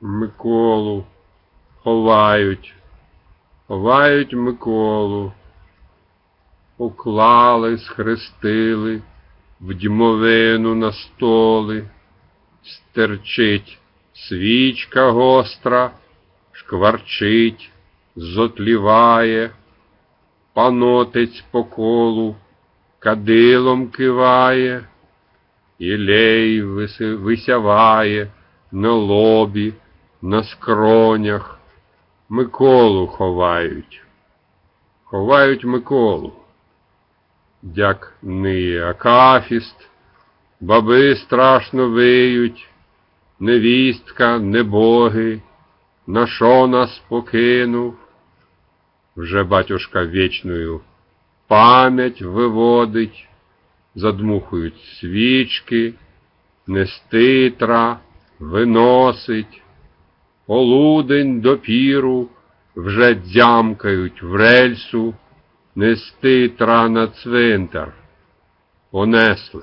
Миколу. Ховають, ховають Миколу, уклали, схрестили, в дьмовину на столи, стерчить свічка гостра, шкварчить, зотліває, панотець по колу, кадилом киває, Ілей висяває на лобі, на скронях. Миколу ховають. Ховають Миколу. Дяк ниє акафіст, баби страшно виють, невістка, небоги, на що нас покинув. Вже батюшка вічною пам'ять виводить, задмухують свічки, неститра, виносить, полудень допіру вже дзямкають в рельсу, неститра на цвинтар. Понесли.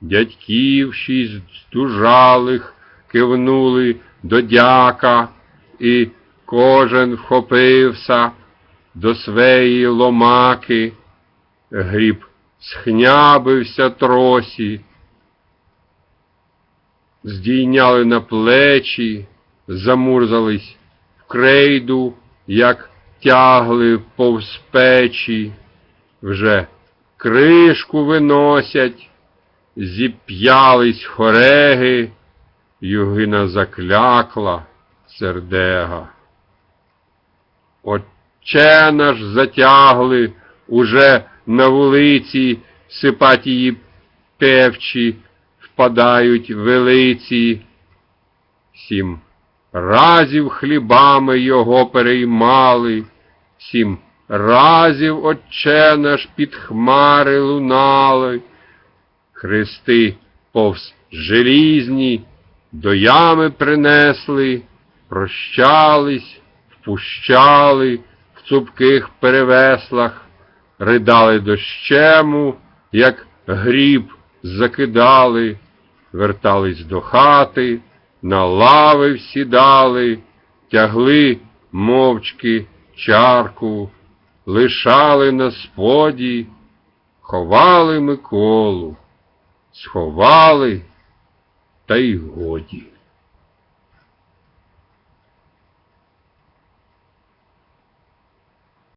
Дядьків шість здужалих кивнули до дяка, і кожен вхопився до своєї ломаки, гріб схнябився тросі, здійняли на плечі, замурзались в крейду, як тягли повз печі, вже кришку виносять, зіп'ялись хореги, югина заклякла сердега. Отче наш затягли уже на вулиці сипатії певчі, впадають велиці. Сім разів хлібами його переймали, сім разів отче наш під хмари лунали, хрести повз желізні до ями принесли, прощались, впущали в цупких перевеслах, ридали дощему, як гріб закидали, вертались до хати, на лави всідали, тягли мовчки чарку, лишали на споді, ховали Миколу, сховали, та й годі.